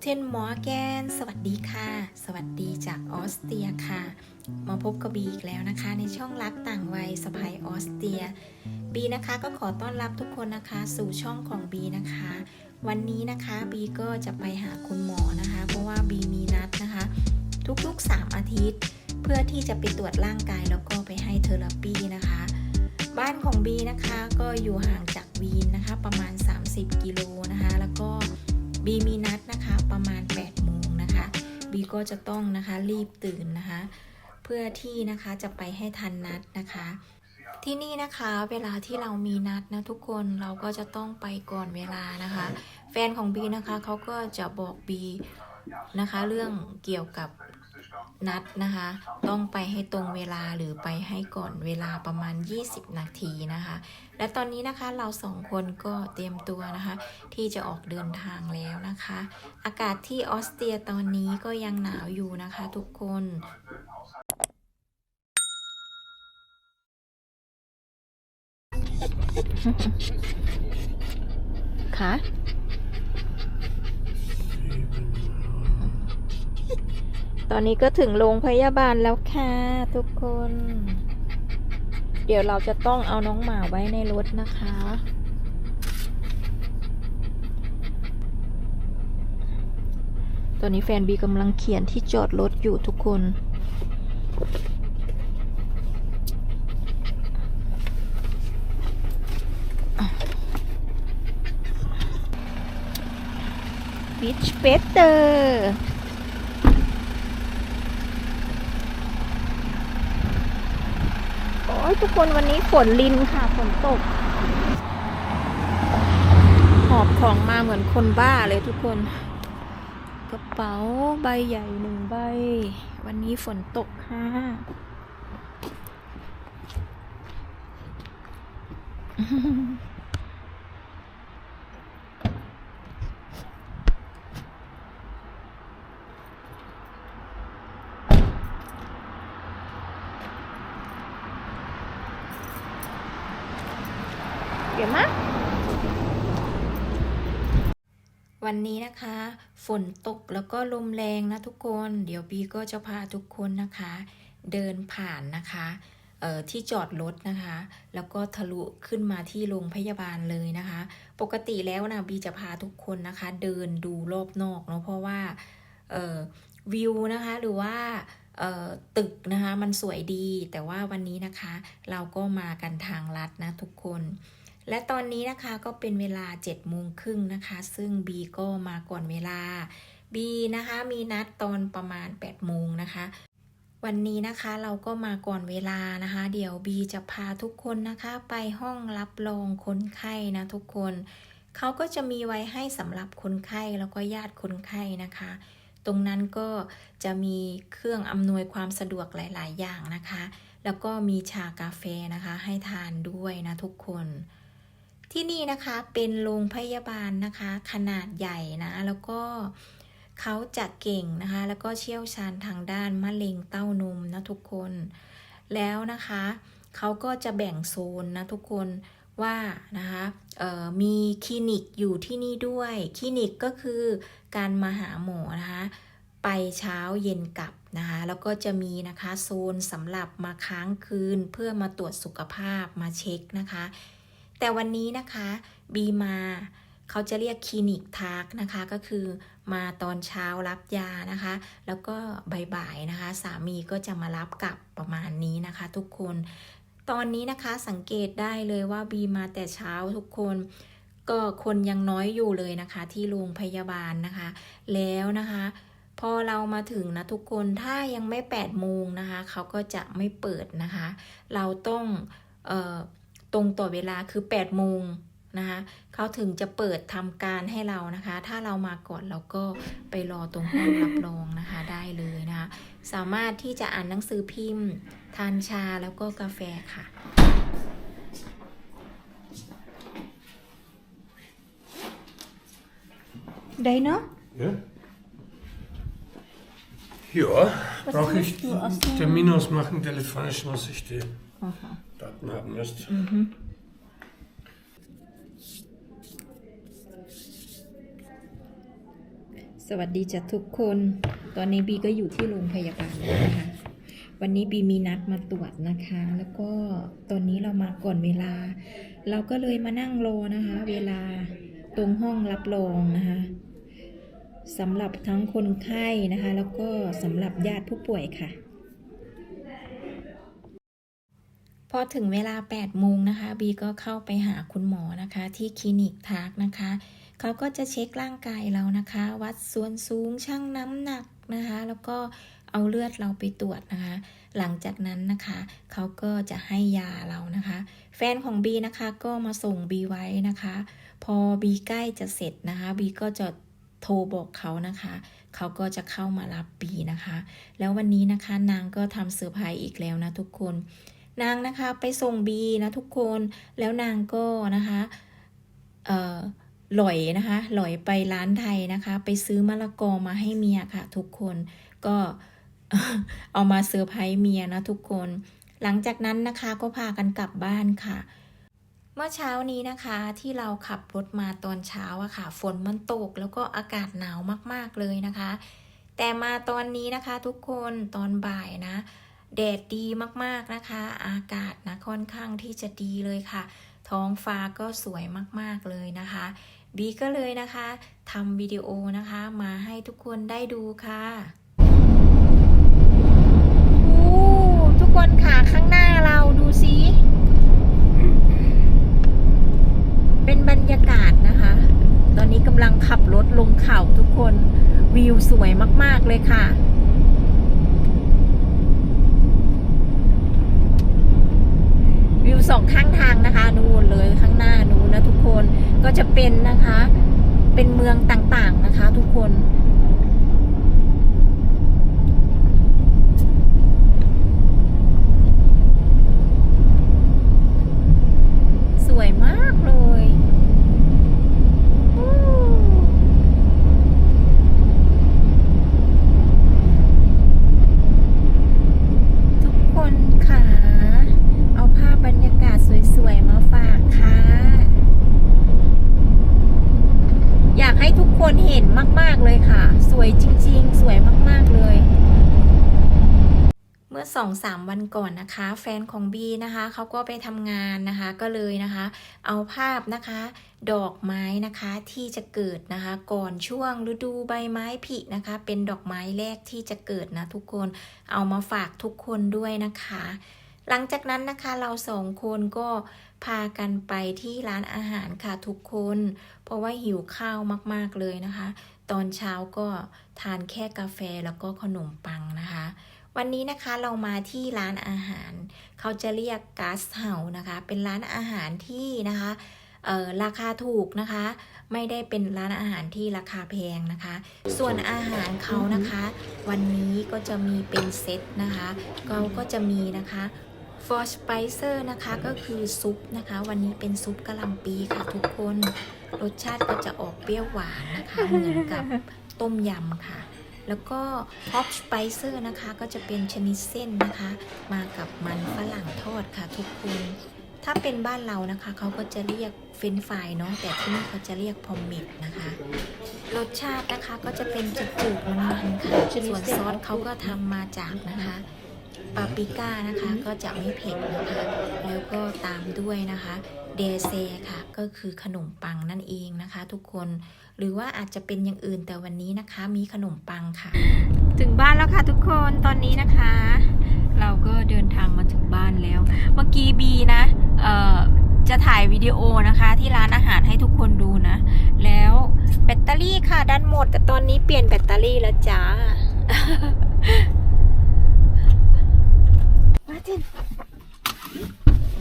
เทนมอร์แกนสวัสดีค่ะ สวัสดีจากออสเตรียค่ะ มาพบกับบีอีกแล้วนะคะ ในช่องรักต่างวัยสไปออสเตรีย บีนะคะก็ขอต้อนรับทุกคนนะคะ สู่ช่องของบีนะคะ วันนี้นะคะบีก็จะไปหาคุณหมอนะคะ เพราะว่าบีมีนัดนะคะ ทุกๆ 3 อาทิตย์ เพื่อที่จะไปตรวจร่างกายแล้วก็ไปให้เทอราปีนะคะ บ้านของบีนะคะก็อยู่ห่างจากวีนนะคะ ประมาณ 30 กิโลนะคะ แล้วก็ บีมีนัดนะคะประมาณ8โมงนะคะบีก็จะต้องนะคะรีบตื่นนะคะ เพื่อที่นะคะจะไปให้ทันนัดนะคะ ที่นี่นะคะเวลาที่เรามีนัดนะทุกคนเราก็จะต้องไปก่อนเวลานะคะ แฟนของบีนะคะเขาก็จะบอกบีนะคะ เรื่องเกี่ยวกับ นัดนะคะ ต้องไปให้ตรงเวลาหรือไปให้ก่อนเวลาประมาณ 20 นาทีนะคะ และตอนนี้นะคะเราสองคนก็เตรียมตัวนะคะ ที่จะออกเดินทางแล้วนะคะ อากาศที่ออสเตรียตอนนี้ก็ยังหนาวอยู่นะคะทุกคนค่ะ ตอนนี้ก็ถึงโรงพยาบาลแล้วค่ะทุกคน เดี๋ยวเราจะต้องเอาน้องหมาไว้ในรถนะคะ ตอนนี้แฟนบีกำลังเขียนที่จอดรถอยู่ทุกคนบิชเบเตอร์โอ้ย ทุกคนวันนี้ฝนลินค่ะฝนตก หอบของมาเหมือนคนบ้าเลยทุกคน กระเป๋าใบใหญ่หนึ่งใบ วันนี้ฝนตกค่ะเดี๋ยวมา วันนี้นะคะ ฝนตกแล้วก็ลมแรงนะทุกคน เดี๋ยวบีก็จะพาทุกคนนะคะ เดินผ่านนะคะที่จอดรถนะคะ แล้วก็ทะลุขึ้นมาที่โรงพยาบาลเลยนะคะ ปกติแล้วนะบีจะพาทุกคนนะคะ เดินดูรอบนอกเนาะเพราะว่าวิวนะคะหรือว่าตึกนะคะมันสวยดี แต่ว่าวันนี้นะคะ เราก็มากันทางลัดนะทุกคน และตอนนี้นะคะก็เป็นเวลา7โมงครึ่งนะคะ ซึ่งบีก็มาก่อนเวลาบีนะคะมีนัดตอนประมาณ8โมงนะคะ วันนี้นะคะเราก็มาก่อนเวลานะคะ เดี๋ยวบีจะพาทุกคนนะคะไปห้องรับรองคนไข้นะทุกคนเขาก็จะมีไว้ให้สำหรับคนไข้แล้วก็ญาติคนไข้นะคะ ตรงนั้นก็จะมีเครื่องอำนวยความสะดวกหลาย ๆ อย่างนะคะ แล้วก็มีชากาแฟนะคะให้ทานด้วยนะทุกคน ที่นี่นะคะเป็นโรงพยาบาลนะคะ ขนาดใหญ่นะแล้วก็เขาจะเก่งนะคะ แล้วก็เชี่ยวชาญทางด้านมะเร็งเต้านมนะทุกคน แล้วนะคะเขาก็จะแบ่งโซนนะทุกคนว่านะคะมีคลินิกอยู่ที่นี่ด้วยคลินิกก็คือการมาหาหมอนะคะไปเช้าเย็นกลับนะคะแล้วก็จะมีนะคะโซนสำหรับมาค้างคืนเพื่อมาตรวจสุขภาพมาเช็คนะคะ แต่วันนี้นะคะบีมาเขาจะเรียกคลินิกทาร์กนะคะก็คือมาตอนเช้ารับยานะคะ แล้วก็บ่ายๆนะคะ สามีก็จะมารับกลับประมาณนี้นะคะ ทุกคน ตอนนี้นะคะสังเกตได้เลยว่าบีมาแต่เช้าทุกคนก็คนยังน้อยอยู่เลยนะคะ ที่โรงพยาบาลนะคะ แล้วนะคะ พอเรามาถึงนะทุกคนถ้ายังไม่8โมงนะคะเขาก็จะไม่เปิดนะคะ เราต้องเออ ตรงต่อเวลาคือ8โมงนะคะเขาถึงจะเปิดทำการให้เรานะคะ ถ้าเรามาก่อนเราก็ไปรอตรงห้องรับรองนะคะได้เลยนะคะ สามารถที่จะอ่านหนังสือพิมพ์ ทานชาแล้วก็กาแฟค่ะได้เนาะ Ja. Ja, brauche ich willst du auswählen? Termin ausmachen, telefonisch muss ich die Daten haben erst. สวัสดีจ้ะทุกคน ตอนนี้บีก็อยู่ที่โรงพยาบาลแล้วนะคะ วันนี้บีมีนัดมาตรวจนะคะ แล้วก็ตอนนี้เรามาก่อนเวลา เราก็เลยมานั่งรอนะคะ เวลาตรงห้องรับรองนะคะสำหรับทั้งคนไข้นะคะ แล้วก็สำหรับญาติผู้ป่วยค่ะ พอถึงเวลา8โมงนะคะบีก็เข้าไปหาคุณหมอนะคะ ที่คลินิกทากนะคะเขาก็จะเช็คร่างกายเรานะคะ วัดส่วนสูงชั่งน้ำหนักนะคะ แล้วก็เอาเลือดเราไปตรวจนะคะ หลังจากนั้นนะคะเขาก็จะให้ยาเรานะคะ แฟนของบีนะคะก็มาส่งบีไว้นะคะ พอบีใกล้จะเสร็จนะคะบีก็จะโทรบอกเขานะคะ เขาก็จะเข้ามารับบีนะคะ แล้ววันนี้นะคะนางก็ทำเซอร์ไพรส์อีกแล้วนะทุกคน นางนะคะไปส่งบีนะทุกคนแล้วนางก็นะคะเอ่อหลอยนะคะหลอยไปร้านไทยนะคะ ไปซื้อมะละกอมาให้เมียค่ะ ทุกคนก็เอามาเซอร์ไพรส์เมียนะทุกคน หลังจากนั้นนะคะก็พากันกลับบ้านค่ะ เมื่อเช้านี้นะคะที่เราขับรถมาตอนเช้าอะค่ะ ฝนมันตกแล้วก็อากาศหนาวมากๆเลยนะคะ แต่มาตอนนี้นะคะทุกคนตอนบ่ายนะ แดดดีมากๆนะคะ อากาศนะค่อนข้างที่จะดีเลยค่ะ ท้องฟ้าก็สวยมากๆเลยนะคะ บีก็เลยนะคะทำวิดีโอนะคะมาให้ทุกคนได้ดูค่ะทุกคนค่ะข้างหน้าเราดูสิเป็นบรรยากาศนะคะ ตอนนี้กำลังขับรถลงเขาทุกคนวิวสวยมาก ๆ เลยค่ะ วิวสองข้างทางนะคะนู่นเลยข้างหน้านู้นนะทุกคน ก็จะเป็นนะคะ เป็นเมืองต่างๆนะคะ ทุกคน สวยมากเลยอู้ทุกคนค่ะ เอาภาพบรรยากาศสวยๆ มาฝากค่ะ อยากให้ทุก คนเห็นมาก ๆ เลยค่ะ สวยจริง ๆ สวยมาก ๆ เลย เมื่อสองสามวันก่อนนะคะ แฟนของบีนะคะเขาก็ไปทำงานนะคะ ก็เลยนะคะ เอาภาพนะคะ ดอกไม้นะคะที่จะเกิดนะคะ ก่อนช่วงฤดูใบไม้ผลินะคะ เป็นดอกไม้แรกที่จะเกิดนะทุกคน เอามาฝากทุกคนด้วยนะคะ หลังจากนั้นนะคะเราสองคนก็พากันไปที่ร้านอาหารค่ะทุกคน เพราะว่าหิวข้าวมากๆเลยนะคะ ตอนเช้าก็ทานแค่กาแฟแล้วก็ขนมปังนะคะ วันนี้นะคะเรามาที่ร้านอาหาร เขาจะเรียกกาซเฮานะคะ เป็นร้านอาหารที่นะคะราคาถูกนะคะ ไม่ได้เป็นร้านอาหารที่ราคาแพงนะคะ ส่วนอาหารเขานะคะ วันนี้ก็จะมีเป็นเซตนะคะเขาก็จะมีนะคะ for spicer นะคะก็คือซุปนะคะ วันนี้เป็นซุปกะหล่ำปีค่ะทุกคนรสชาติก็จะออกเปรี้ยวหวานนะคะเหมือนกับต้มยำค่ะ แล้วก็ hot spicer นะคะก็จะเป็นชนิดเส้นนะคะ มากับมันฝรั่งทอดค่ะทุกคนถ้าเป็นบ้านเรานะคะเขาก็จะเรียกเฟรนฟรายเนาะแต่ที่นี่เขาจะเรียกพอมเมดนะคะ รสชาตินะคะก็จะเป็นจืดๆมันๆค่ะส่วนซอสเขาก็ทำมาจากนะคะ ปาปิก้านะคะก็จะไม่เผ็ดนะคะ แล้วก็ตามด้วยนะคะเดเซค่ะก็คือขนมปังนั่นเองนะคะ ทุกคนหรือว่าอาจจะเป็นอย่างอื่นแต่วันนี้นะคะ มีขนมปังค่ะ ถึงบ้านแล้วค่ะทุกคนตอนนี้นะคะ เราก็เดินทางมาถึงบ้านแล้ว เมื่อกี้บีนะเอ่อจะถ่ายวิดีโอนะคะที่ร้านอาหารให้ทุกคนดูนะ แล้วแบตเตอรี่ค่ะดันหมด แต่ตอนนี้เปลี่ยนแบตเตอรี่แล้วจ้า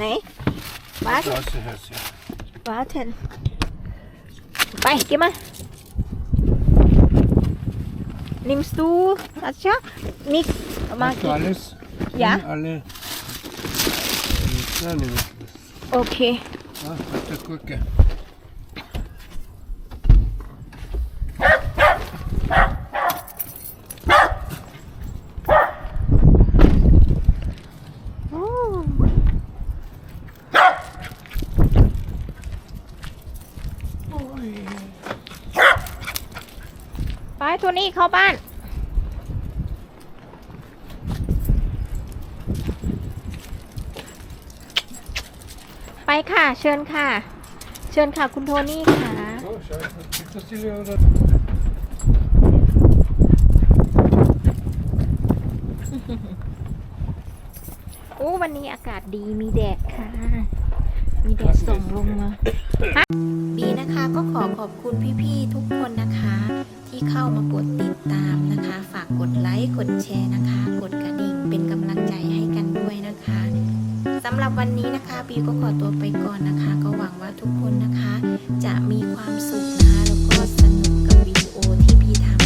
Nein. Warte. Warten. Bei, geh mal. Nimmst du, hast ja? Nicht. Hast du alles? Ja. Alle. Okay. Ah, auf der Gurke. ไปโทนี่เข้าบ้าน ไปค่ะ เชิญค่ะ เชิญค่ะคุณโทนี่ค่ะ Oh, scheiße. Gibt das die oder? โอ้วันนี้อากาศดีมีแดดค่ะ มีแดดส่องลงมา บีนะคะก็ขอขอบคุณพี่ๆทุกคนนะคะ ที่เข้ามากดติดตามนะคะ ฝากกดไลค์กดแชร์นะคะ กดกระดิ่งเป็นกำลังใจให้กันด้วยนะคะสำหรับวันนี้นะคะบีก็ขอตัวไปก่อนนะคะ ก็หวังว่าทุกคนนะคะ จะมีความสุขนะคะแล้วก็สนุกกับวิดีโอที่บีทำ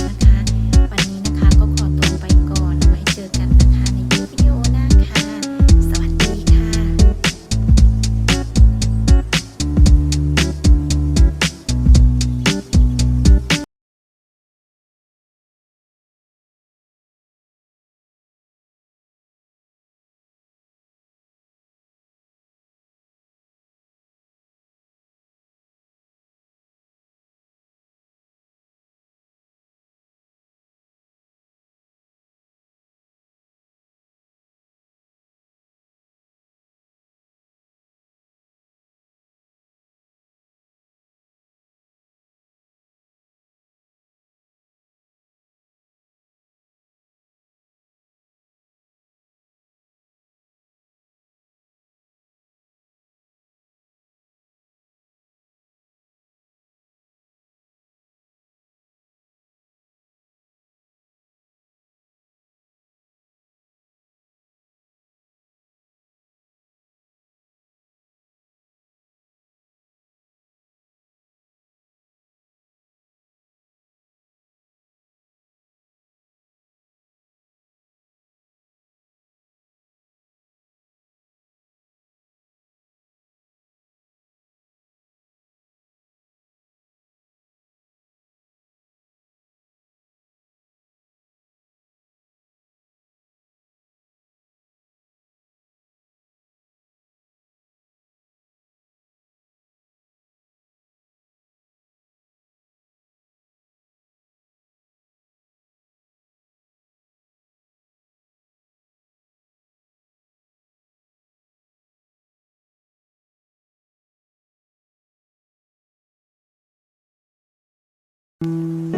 you